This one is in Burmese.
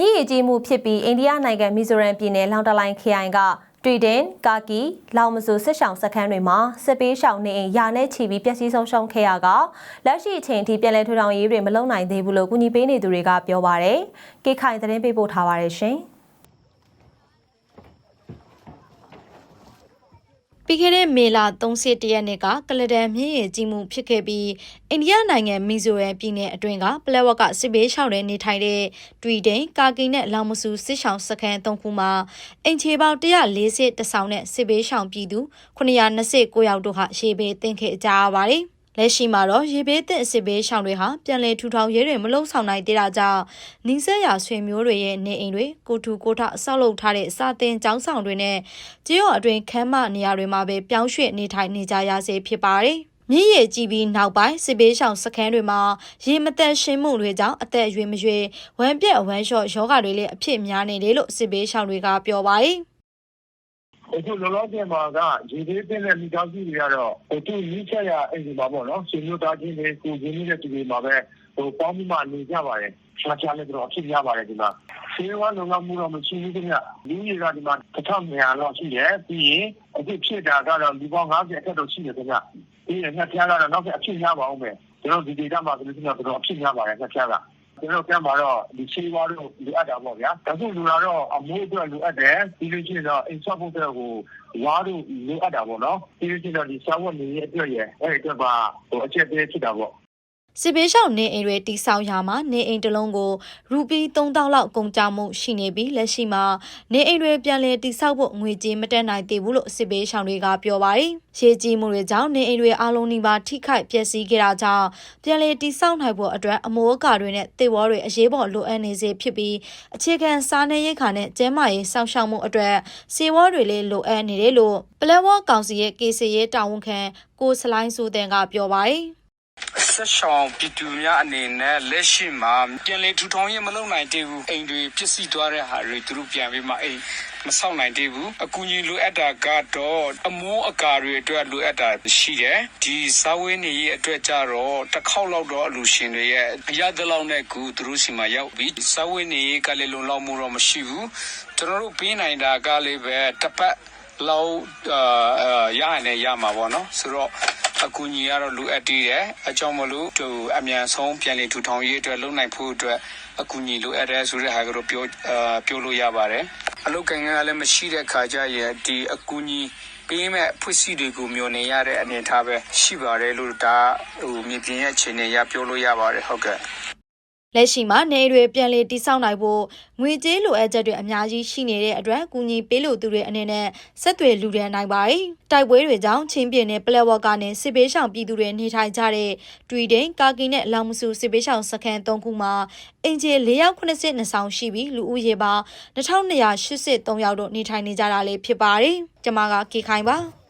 မြစ်ရည်ကြီးမှုဖြစ်ပြီးအိန္ဒိယနိုင်ငံမီဇိုရမ်ပြည်နယ်လောင်တလိုင်ခရိုင်ကတွီဒင်ကာကီလောင်မဆူစစ်ဆောင်စခန်းတွေမှာစစ်ပေးရှောင်နေအိမ်ယာနဲ့ချီပြီးပျက်စီးဆုံးရှုံးခဲ့ရကလက်ရှိအချိန်ထိပြည်လဲထူထောင်ရေးတွေမလုပ်နိုင်သေးဘူးလို့ကူညီပေးနေသူတွေကပြောပါရယ်။ကေခိုင်သတင်းပေးပို့ထားပါရရှင်။ ပြီးခဲ့တဲ့မေလ31ရက်နေ့ကကလဒန်မြင့်ရည်ကြီးမှုဖြစ်ခဲ့ပြီးအိန္ဒိယနိုင်ငံမီဇိုရမ်ပြည်နယ်အတွင်းကပလက်ဝက်ကစစ်ဘေးရှောင်တွေနေထိုင်တဲ့တွီဒိန်ကာကီနဲ့လောင်မဆူစစ်ရှောင်စခန်း၃ခုမှာအင်ချေပေါင်း140တဆောင်နဲ့စစ်ဘေးရှောင်ပြည်သူ929ယောက်တို့ဟာရေဘေးသင့်ခဲ့ကြရပါတယ်။ လက်ရှိမှာတော့ရေဘေးသင့်အစစ်ဘေးရှောင်တွေဟာပြန်လည်ထူထောင်ရေးတွေမလုံဆောင်နိုင်သေးတာကြောင့်နီးစပ်ရာဆွေမျိုးတွေရဲ့နေအိမ်တွေကိုထူကိုထဆောက်လုပ်ထားတဲ့စာတင်ကျောင်းဆောင်တွေနဲ့ကြေးရော်အတွင်ခမ်းမနေရာတွေမှာပဲပြောင်းရွှေ့နေထိုင်နေကြရစေဖြစ်ပါတယ်။မြည်ရည်ကြည့်ပြီးနောက်ပိုင်းစစ်ဘေးရှောင်စခန်းတွေမှာရေမသက်ရှင်းမှုတွေကြောင့်အသက်အရွယ်မရွယ်ဝမ်းပြက်ဝမ်းလျှော့ယောဂတွေလည်းအဖြစ်များနေတယ်လို့စစ်ဘေးရှောင်တွေကပြောပါတယ်။ အခုလောလောဆယ်မှာကရေသေးတဲ့မိသားစုတွေကတော့ဟိုသူမိချက်ရအိမ်ဒီမှာပေါ့နော်ဆွေမျိုးသားချင်းတွေကိုရင်းနှီးတဲ့သူတွေမှာပဲဟိုပေါင်းပြီးမှနေကြပါတယ်ရှားရှားလည်းတော့အဖြစ်များပါတယ်ဒီမှာဆေးဝါးလုံလောက်မှုတော့မရှိဘူးခင်ဗျလူကြီးကဒီမှာတစ်ထောင်မြန်လောက်ရှိတယ်ပြီးရင်အခုဖြစ်တာကတော့ဒီပေါင်း90အထက်တော့ရှိတယ်ခင်ဗျပြီးရင်ငှက်ဖျားကတော့နောက်ထပ်အဖြစ်များပါအောင်မယ်ကျွန်တော်ဒီဒေတာမှာဆိုလို့ရှိရင်တော့အဖြစ်များပါတယ်ငှက်ဖျားက ကျွန်တော်ပြန်มาတော့ဒီချေးဝါတို့လိုအပ်တာပေါ့ဗျာဒါဆိုလူလာတော့အမိုးအတွက်လိုအပ်တယ်ပြီးလို့ရှိရင်တော့အိမ်ဆောက်ဖို့အတွက်ဟိုဝါတို့လိုအပ်တာပေါ့နော်ပြီးလို့ရှိရင်တော့ဒီစာဝတ်နေရဲ့အတွက်ရယ်အဲ့ဒီအတွက်ပါဟိုအချက်သေးဖြစ်တာပေါ့ စစ်ဘေးရှောင်နေအိမ်တွေတိဆောက်ရာမှာနေအိမ်တစ်လုံးကိုရူပီ3000လောက်ကုန်ကျမှုရှိနေပြီးလက်ရှိမှာနေအိမ်တွေပြန်လည်တိဆောက်ဖို့ငွေကြေးမတက်နိုင်သေးဘူးလို့စစ်ဘေးရှောင်တွေကပြောပါတယ်။ရေကြီးမှုတွေကြောင့်နေအိမ်တွေအလုံးနီးပါးထိခိုက်ပျက်စီးခဲ့တာကြောင့်ပြန်လည်တိဆောက်နိုင်ဖို့အတွက်အမိုးအကာတွေနဲ့တေဝေါတွေအရေးပေါ်လိုအပ်နေစေဖြစ်ပြီးအခြေခံစားနပ်ရိက္ခာနဲ့ကျန်းမာရေးစောင့်ရှောက်မှုအတွက်စေဝါတွေလည်းလိုအပ်နေတယ်လို့ပလက်ဝကောင်စီရဲ့ကေစီရေးတာဝန်ခံကိုစလိုင်းစုတဲ့ကပြောပါတယ်။ ဆက်ဆောင်ပြည်သူများအနေနဲ့လက်ရှိမှာပြန်လည်ထူထောင်ရေးမလုပ်နိုင်သေးဘူးအိမ်တွေပြစ်စီသွားတဲ့ဟာတွေသူတို့ပြန်ပြီးမှအိမ်မဆောက်နိုင်သေးဘူးအကူကြီးလိုအပ်တာကတော့အမိုးအကာတွေအတွက်လိုအပ်တာရှိတယ်ဒီစာဝေးနေရေးအတွက်ကြတော့တစ်ခေါက်လောက်တော့အလူရှင်တွေရဲ့အရသလောက်နဲ့ကူသူတို့စီမှာရောက်ပြီးစာဝေးနေရေးကလည်းလုံလောက်မှုတော့မရှိဘူးကျွန်တော်တို့ပေးနိုင်တာကလည်းပဲတစ်ပတ်လောက်အာရရင်လည်းရမှာပေါ့နော်ဆိုတော့ အကူကြီးကတော့လိုအပ်သေးတယ်အကြောင်းမလို့သူအမြန်ဆုံးပြန်လည်ထူထောင်ရေးအတွက်လုံနိုင်ဖို့အတွက်အကူကြီးလိုအပ်တယ်ဆိုတဲ့ဟာကတော့ပြောအာပြောလို့ရပါတယ်အလုတ်ကန်ကလည်းမရှိတဲ့ခါကျရင်ဒီအကူကြီးပေးမဲ့ဖွစီတွေကိုမျှော်နေရတဲ့အနေအထားပဲရှိပါတယ်လို့ဒါဟိုမြေပြင်ရဲ့အခြေအနေအရပြောလို့ရပါတယ်ဟုတ်ကဲ့ လက်ရှိမှာနေတွေပြန်လည်တိစောက်နိုင်ဖို့ငွေကြေးလိုအပ်ချက်တွေအများကြီးရှိနေတဲ့အတွက်ကူညီပေးလို့သူတွေအနေနဲ့ဆက်သွယ်လူဒန်းနိုင်ပါတယ်။တိုက်ပွဲတွေကြောင့်ချင်းပြင်းနဲ့ပလက်ဝက်ကနေစစ်ပေးရှောင်ပြည်သူတွေနေထိုင်ကြတဲ့တွီဒိန်ကာကီနဲ့လောင်မဆူစစ်ပေးရှောင်စခန်း၃ခုမှာအင်ဂျီ၄ယောက်82ဆောင်ရှိပြီးလူဦးရေပေါင်း2283ယောက်တို့နေထိုင်နေကြတာလေးဖြစ်ပါတယ်။ကျွန်မကကေခိုင်ပါ။